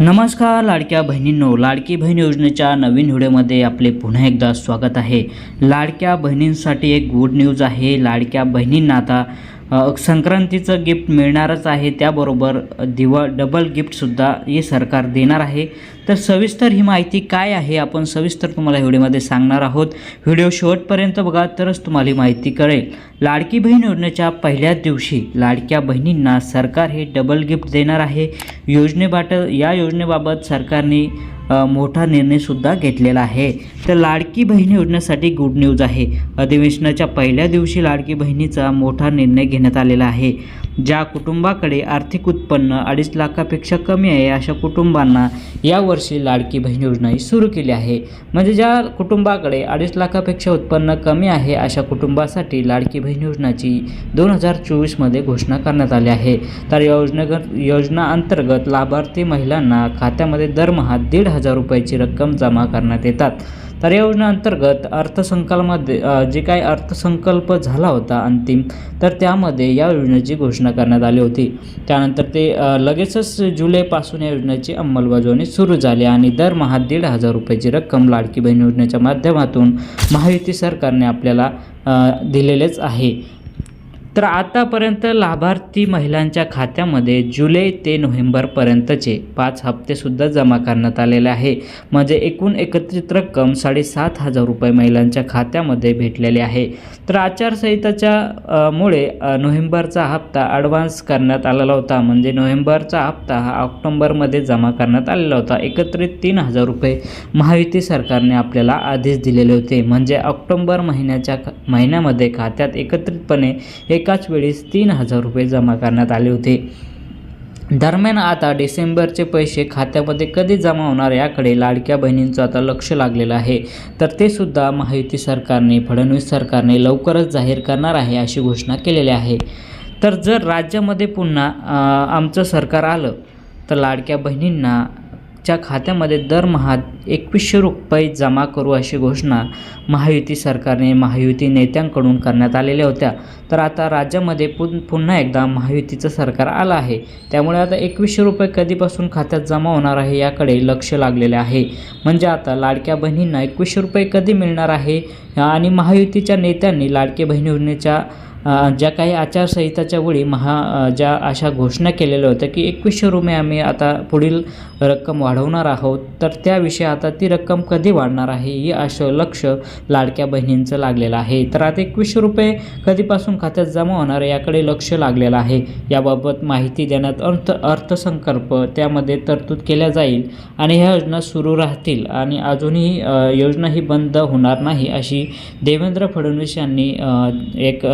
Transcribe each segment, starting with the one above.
नमस्कार लाडक्या बहिणींनो. लाडकी बहीण योजनेच्या नवीन व्हिडिओमध्ये आपले पुन्हा एकदा स्वागत आहे. लाडक्या बहिणींसाठी एक गुड न्यूज आहे. लाडक्या बहिणींना आता संक्रांतीचं गिफ्ट मिळणारच आहे. त्याबरोबर दिवा डबल गिफ्टसुद्धा हे सरकार देणार आहे. तर सविस्तर ही माहिती काय आहे? आपण सविस्तर तुम्हाला व्हिडिओमध्ये सांगणार आहोत. व्हिडिओ शेवटपर्यंत बघा तरच तुम्हाला ही माहिती कळेल. लाडकी बहीण योजनेच्या पहिल्याच दिवशी लाडक्या बहिणींना सरकार हे डबल गिफ्ट देणार आहे. योजनेबाट या योजनेबाबत सरकारने मोठा निर्णयसुद्धा घेतलेला आहे. तर लाडकी बहीण योजनेसाठी गुड न्यूज आहे. अधिवेशनाच्या पहिल्या दिवशी लाडकी बहिणीचा मोठा निर्णय घेण्यात आलेला आहे. ज्या कुटुंबाकडे आर्थिक उत्पन्न अडीच लाखापेक्षा कमी आहे अशा कुटुंबांना यावर्षी लाडकी बहीण योजना ही सुरू केली आहे. म्हणजे ज्या कुटुंबाकडे अडीच लाखापेक्षा उत्पन्न कमी आहे अशा कुटुंबासाठी लाडकी बहीण योजनाची दोन हजार चोवीसमध्ये घोषणा करण्यात आली आहे. तर या योजनेगत योजना अंतर्गत लाभार्थी महिलांना खात्यामध्ये दरमहा दीड हजार रुपयाची रक्कम जमा करण्यात येतात. तर या योजनेअंतर्गत अर्थसंकल्पामध्ये जे काही अर्थसंकल्प झाला होता अंतिम तर त्यामध्ये या योजनेची घोषणा करण्यात आली होती. त्यानंतर ते लगेचच जुलैपासून या योजनेची अंमलबजावणी सुरू झाली आणि दरमहा दीड हजार रुपयाची रक्कम लाडकी बहीण योजनेच्या माध्यमातून महायुती सरकारने आपल्याला दिलेलेच आहे. तर आतापर्यंत लाभार्थी महिलांच्या खात्यामध्ये जुलै ते नोव्हेंबरपर्यंतचे पाच हप्तेसुद्धा जमा करण्यात आलेले आहे. म्हणजे एकूण एकत्रित रक्कम साडेसात हजार रुपये महिलांच्या खात्यामध्ये भेटलेले आहे. तर आचारसंहिताच्या मुळे नोव्हेंबरचा हप्ता ॲडव्हान्स करण्यात आलेला होता. म्हणजे नोव्हेंबरचा हप्ता हा ऑक्टोंबरमध्ये जमा करण्यात आलेला होता. एकत्रित तीन हजार रुपये महायुती सरकारने आपल्याला आधीच दिलेले होते. म्हणजे ऑक्टोंबर महिन्याच्या महिन्यामध्ये खात्यात एकत्रितपणे एकाच वेळेस तीन हजार रुपये जमा करण्यात आले होते. दरम्यान आता डिसेंबरचे पैसे खात्यामध्ये कधी जमा होणार याकडे लाडक्या बहिणींचं आता लक्ष लागलेलं आहे. तर ते सुद्धा महायुती सरकारने फडणवीस सरकारने लवकरच जाहीर करणार आहे अशी घोषणा केलेली आहे. तर जर राज्यामध्ये पुन्हा आमचं सरकार आलं तर लाडक्या बहिणींना च्या खात्यामध्ये दरमहा एकवीसशे रुपये जमा करू अशी घोषणा महायुती सरकारने महायुती नेत्यांकडून करण्यात आलेल्या होत्या. तर आता राज्यामध्ये पुन पुन्हा एकदा महायुतीचं सरकार आलं आहे. त्यामुळे आता एकवीसशे रुपये कधीपासून खात्यात जमा होणार आहे याकडे लक्ष लागलेले आहे. म्हणजे आता लाडक्या बहिणींना एकवीसशे रुपये कधी मिळणार आहे? आणि महायुतीच्या नेत्यांनी लाडके बहिणी योजनेच्या ज्या काही आचारसंहिताच्या वेळी महा ज्या अशा घोषणा केलेल्या होत्या की एकवीसशे रुपये आम्ही आता पुढील रक्कम वाढवणार आहोत तर त्याविषयी आता ती रक्कम कधी वाढणार आहे ही असं लक्ष लाडक्या बहिणींचं लागलेलं आहे. तर आता एकवीसशे रुपये कधीपासून खात्यात जमा होणार याकडे लक्ष लागलेलं आहे. याबाबत माहिती देण्यात अर्थ अर्थसंकल्प त्यामध्ये तरतूद केल्या जाईल आणि ह्या योजना सुरू राहतील आणि अजूनही योजना ही बंद होणार नाही अशी देवेंद्र फडणवीस यांनी एक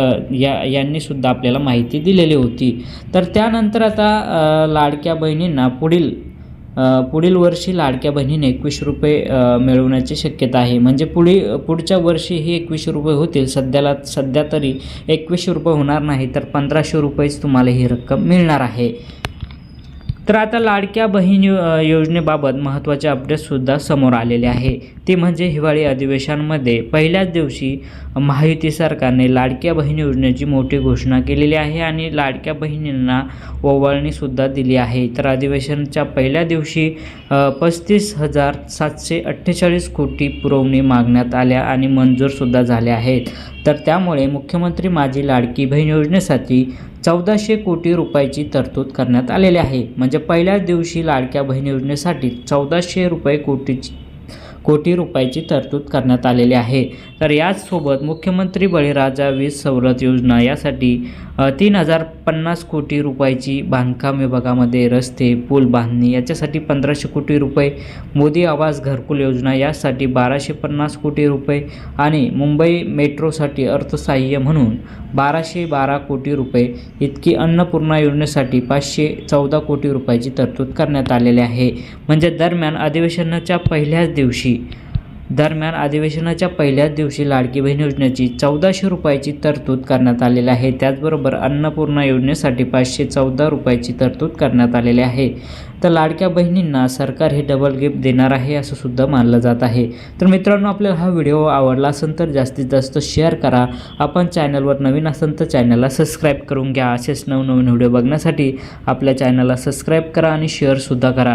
या यांनीसुद्धा आपल्याला माहिती दिलेली होती. तर त्यानंतर आता लाडक्या बहिणींना पुढील पुढील वर्षी लाडक्या बहिणीने एकवीस रुपये मिळवण्याची शक्यता आहे. म्हणजे पुढे पुढच्या वर्षी ही एकवीसशे रुपये होतील. सध्याला सध्या तरी एकवीसशे रुपये होणार नाही तर पंधराशे रुपयेच तुम्हाला ही रक्कम मिळणार आहे. तर आता लाडक्या बहीण योजनेबाबत महत्त्वाचे अपडेटसुद्धा समोर आलेले आहे. ते म्हणजे हिवाळी अधिवेशनामध्ये पहिल्याच दिवशी महायुती सरकारने लाडक्या बहीण योजनेची मोठी घोषणा केलेली आहे आणि लाडक्या बहिणींना ओवाळणीसुद्धा दिली आहे. तर अधिवेशनाच्या पहिल्या दिवशी पस्तीस हजार सातशे अठ्ठेचाळीस कोटी पुरवणी मागण्यात आल्या आणि मंजूरसुद्धा झाल्या आहेत. तर त्यामुळे मुख्यमंत्री माझी लाडकी बहीण योजनेसाठी चौदाशे कोटी रुपयाची तरतूद करण्यात आलेली आहे. म्हणजे पहिल्याच दिवशी लाडक्या बहीण योजनेसाठी चौदाशे रुपये कोटीची कोटी रुपयाची तरतूद करण्यात आलेली आहे. तर याचसोबत मुख्यमंत्री बळीराजा वीज सवलत योजना यासाठी तीन हजार पन्नास कोटी रुपयाची बांधकाम विभागामध्ये रस्ते पूल बांधणी याच्यासाठी पंधराशे कोटी रुपये मोदी आवास घरकुल योजना यासाठी बाराशे पन्नास कोटी रुपये आणि मुंबई मेट्रोसाठी अर्थसहाय्य म्हणून बाराशे बारा कोटी रुपये इतकी अन्नपूर्णा योजनेसाठी पाचशे चौदा कोटी रुपयाची तरतूद करण्यात आलेली आहे. म्हणजे दरम्यान अधिवेशनाच्या पहिल्याच दिवशी दरम्यान अधिवेशनाच्या पहिल्याच दिवशी लाडकी बहीण योजनेची चौदाशे रुपयाची तरतूद करण्यात आलेली आहे. त्याचबरोबर अन्नपूर्णा योजनेसाठी पाचशे चौदा रुपयाची तरतूद करण्यात आलेली आहे. तर लाडक्या बहिणींना सरकार हे डबल गिफ्ट देणार आहे असं सुद्धा मानलं जात आहे. तर मित्रांनो आपल्याला हा व्हिडिओ आवडला असेल तर जास्तीत जास्त शेअर करा. आपण चॅनलवर नवीन असेल तर चॅनलला सबस्क्राईब करून घ्या. असेच नवनवीन व्हिडिओ बघण्यासाठी आपल्या चॅनलला सबस्क्राईब करा आणि शेअरसुद्धा करा.